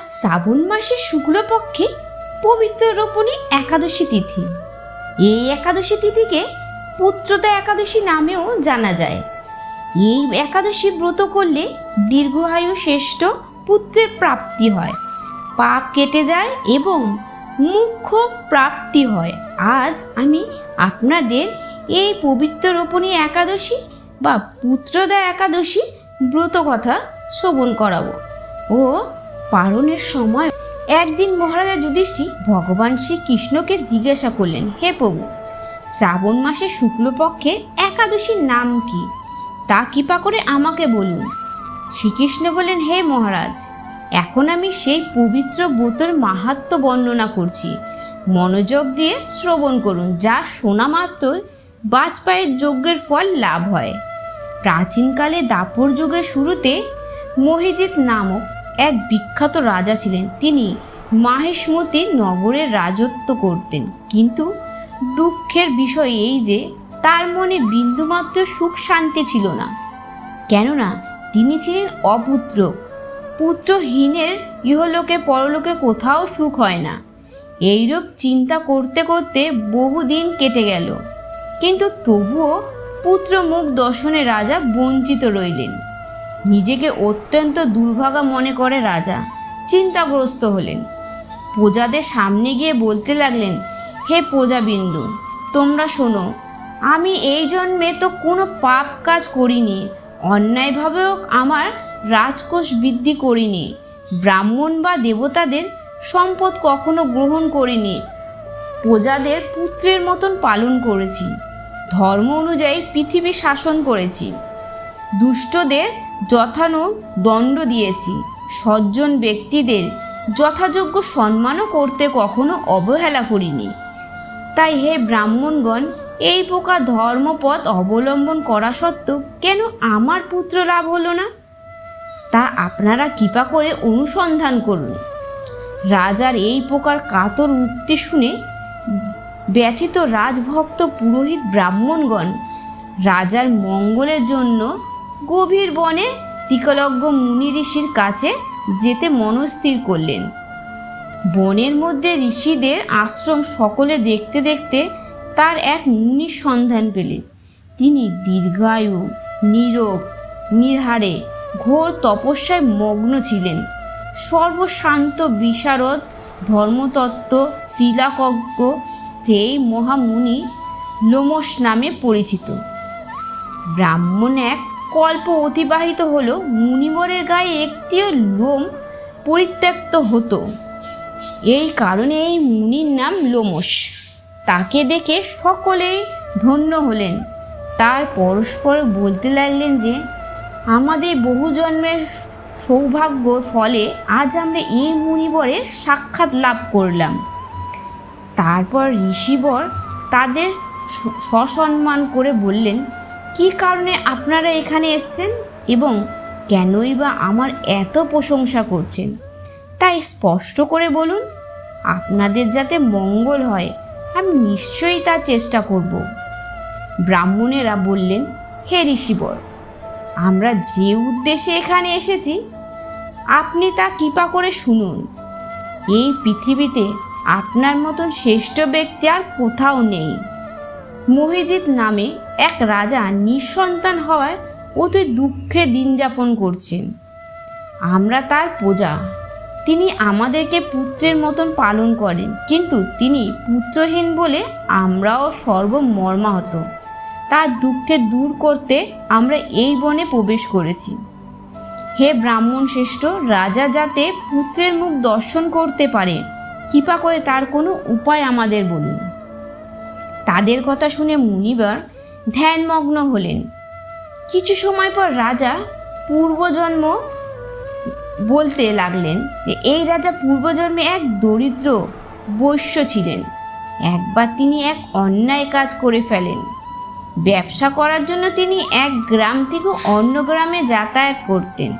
শ্রাবণ মাসের শুক্লপক্ষে পবিত্র রোপণী একাদশী তিথি। এই একাদশী তিথিকে পুত্রতা একাদশী নামেও জানা যায়। এই একাদশী ব্রত করলে দীর্ঘায়ু শ্রেষ্ঠ পুত্রের প্রাপ্তি হয়। পাপ কেটে যায় এবং মুখ্য প্রাপ্তি হয়। আজ আমি আপনাদের এই পবিত্র রোপণী একাদশী বা পুত্রদা একাদশী ব্রত কথা শ্রবণ করাবো। ও পালনের সময় একদিন মহারাজা যুধিষ্ঠি ভগবান শ্রীকৃষ্ণকে জিজ্ঞাসা করলেন, হে প্রভু, শ্রাবণ মাসে শুক্লপক্ষের একাদশীর নাম কি? তা কৃপা করে আমাকে বলুন। শ্রীকৃষ্ণ বলেন হে মহারাজ, এখন আমি সেই পবিত্র ব্রতর মাহাত্ম বর্ণনা করছি। মনোযোগ দিয়ে শ্রবণ করুন, যা শোনা মাত্রই বাজপায়ের যজ্ঞের ফল লাভ হয়। প্রাচীনকালে দাপর যুগের শুরুতে মহিজিৎ নামক এক বিখ্যাত রাজা ছিলেন। তিনি মাহেশমতি নগরের রাজত্ব করতেন। কিন্তু দুঃখের বিষয় এই যে, তার মনে বিন্দুমাত্র সুখ শান্তি ছিল না। কেননা তিনি ছিলেন অপুত্র। পুত্রহীনের ইহলোকে পরলোকে কোথাও সুখ হয় না। এইরূপ চিন্তা করতে করতে বহুদিন কেটে গেল। কিন্তু তবুও পুত্র মুখ দর্শনে রাজা বঞ্চিত রইলেন। নিজেকে অত্যন্ত দুর্ভাগা মনে করে রাজা। চিন্তাগ্রস্ত হলেন। প্রজাদের সামনে গিয়ে বলতে লাগলেন, হে প্রজাবিন্দু, তোমরা শোনো, আমি এই জন্মে তো কোনো পাপ কাজ করিনি, অন্যায়ভাবেও আমার রাজকোষ বৃদ্ধি করিনি, ব্রাহ্মণ বা দেবতাদের সম্পদ কখনো গ্রহণ করিনি, প্রজাদের পুত্রের মতন পালন করেছি, ধর্ম অনুযায়ী পৃথিবী শাসন করেছি। দুষ্টদের যথানু দণ্ড দিয়েছি। সজ্জন ব্যক্তিদের যথাযোগ্য সম্মানও করতে কখনো অবহেলা করিনি। তাই হে ব্রাহ্মণগণ, এই প্রকার ধর্মপথ অবলম্বন করা সত্ত্বেও কেন আমার পুত্র লাভ হলো না? তা আপনারা কৃপা করে অনুসন্ধান করুন। রাজার এই প্রকার কাতর উক্তি শুনে ব্যথিত রাজভক্ত পুরোহিত ব্রাহ্মণগণ রাজার মঙ্গলের জন্য গভীর বনে তিকলজ্ঞ মুনি ঋষির কাছে যেতে মনস্থির করলেন। বনের মধ্যে ঋষিদের আশ্রম সকলে দেখতে দেখতে তার এক মুনির সন্ধান পেলেন। তিনি দীর্ঘায়ু, নীরব, নির্হারে, ঘোর তপস্যায় মগ্ন ছিলেন। সর্বশান্ত, বিশারদ, ধর্মতত্ত্ব, তিলাকজ্ঞ সেই মহামুনি লোমস নামে পরিচিত। ব্রাহ্মণ এক কল্প অতিবাহিত হলো মুনিবরের গায়ে একটিও লোম পরিত্যক্ত হতো। এই কারণে এই মুনির নাম লোমস তাকে দেখে সকলেই ধন্য হলেন। তার পরস্পর বলতে লাগলেন যে, আমাদের বহু জন্মের সৌভাগ্য ফলে আজ আমরা এই মুনিবরের সাক্ষাৎ লাভ করলাম। তারপর ঋষিবর তাদের সসম্মান করে বললেন কী কারণে আপনারা এখানে এসছেন এবং কেনই বা আমার এত প্রশংসা করছেন? তাই স্পষ্ট করে বলুন, আপনাদের যাতে মঙ্গল হয়, আমি নিশ্চয়ই তা চেষ্টা করব। ব্রাহ্মণেরা বললেন, হে ঋষিবর, আমরা যে উদ্দেশ্যে এখানে এসেছি, আপনি তা কৃপা করে শুনুন। এই পৃথিবীতে আপনার মতন শ্রেষ্ঠ ব্যক্তি আর কোথাও নেই। মহিজিৎ নামে এক রাজা নিঃসন্তান হওয়ায় অতি দুঃখে দিন যাপন করছেন। আমরা তার প্রজা। তিনি আমাদেরকে পুত্রের মতন পালন করেন, কিন্তু তিনি পুত্রহীন বলে আমরাও সর্বমর্মাহত। তার দুঃখে দূর করতে আমরা এই বনে প্রবেশ করেছি। হে ব্রাহ্মণ শ্রেষ্ঠ, রাজা যাতে পুত্রের মুখ দর্শন করতে পারে, কৃপা করে তার কোনো উপায় আমাদের বলুন। তাদের কথা শুনে মুনিবার ধ্যানমগ্ন হলেন। কিছু সময় পর রাজা পূর্বজন্ম বলতে লাগলেন যে, এই রাজা পূর্বজন্মে এক দরিদ্র বৈশ্য ছিলেন। একবার তিনি এক অন্যায় কাজ করে ফেলেন। ব্যবসা করার জন্য তিনি এক গ্রাম থেকে অন্য গ্রামে যাতায়াত করতেন।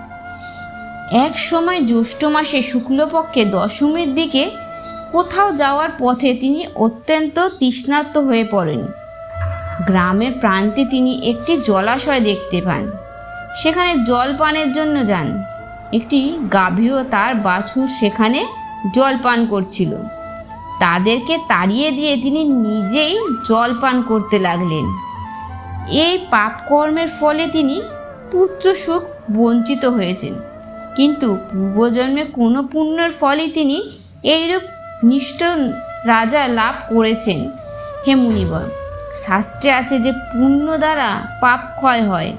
এক সময় জ্যৈষ্ঠ মাসে শুক্লপক্ষে দশমীর দিকে কোথাও যাওয়ার পথে তিনি অত্যন্ত তৃষ্ণার্ত হয়ে পড়েন। গ্রামের প্রান্তে তিনি একটি জলাশয় দেখতে পান। সেখানে জল পানের জন্য যান। একটি গাভীও তার বাছুর সেখানে জল পান করছিল। তাদেরকে তাড়িয়ে দিয়ে তিনি নিজেই জল পান করতে লাগলেন। এই পাপকর্মের ফলে তিনি পুত্র সুখ বঞ্চিত হয়েছেন। কিন্তু পূর্বজন্মে কোনো পুণ্যের ফলে তিনি এইরূপ নিষ্ঠ রাজা লাভ করেছেন। হে মুনিবর শাস্ত্রে আছে যে পুণ্য দ্বারা পাপ ক্ষয় হয়।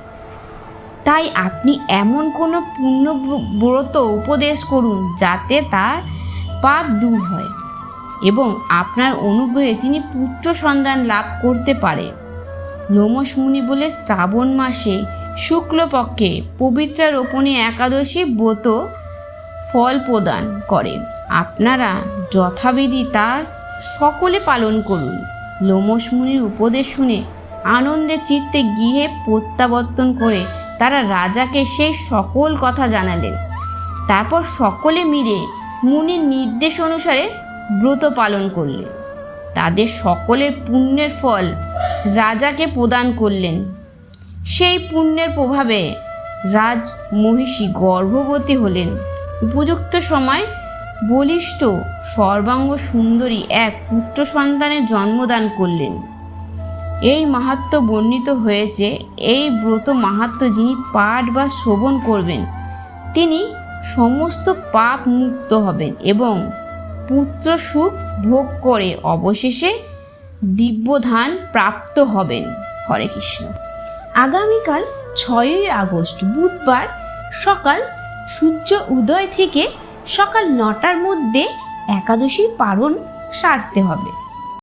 তাই আপনি এমন কোনো পুণ্য ব্রত উপদেশ করুন যাতে তার পাপ দূর হয় এবং আপনার অনুগ্রহে তিনি পুত্র সন্তান লাভ করতে পারে। লোমস মুনি বলে শ্রাবণ মাসে শুক্লপক্ষে পবিত্র রোপণী একাদশী ব্রত ফল প্রদান করে। আপনারা যথাবিধি তার সকলে পালন করুন। লোমস মুনির উপদেশ শুনে আনন্দে চিত্তে গৃহে প্রত্যাবর্তন করে তারা রাজাকে সেই সকল কথা জানালেন। তারপর সকলে মিলে মুনির নির্দেশ অনুসারে ব্রত পালন করলেন। তাদের সকলের পুণ্যের ফল রাজাকে প্রদান করলেন। সেই পুণ্যের প্রভাবে রাজ মহিষী গর্ভবতী হলেন। উপযুক্ত সময়, বলিষ্ঠ, সর্বাঙ্গ সুন্দরী এক পুত্র সন্তানের জন্মদান করলেন। এই মাহাত্ম বর্ণিত হয়েছে, এই ব্রত মাহাত্ম যিনি পাঠ বা শ্রবণ করবেন, তিনি সমস্ত পাপ মুক্ত হবেন এবং পুত্র সুখ ভোগ করে অবশেষে দিব্যধান প্রাপ্ত হবেন। হরে কৃষ্ণ। আগামীকাল ছয়ই আগস্ট, বুধবার সকাল সূর্য উদয় থেকে সকাল নটার মধ্যে একাদশী পালন সারতে হবে।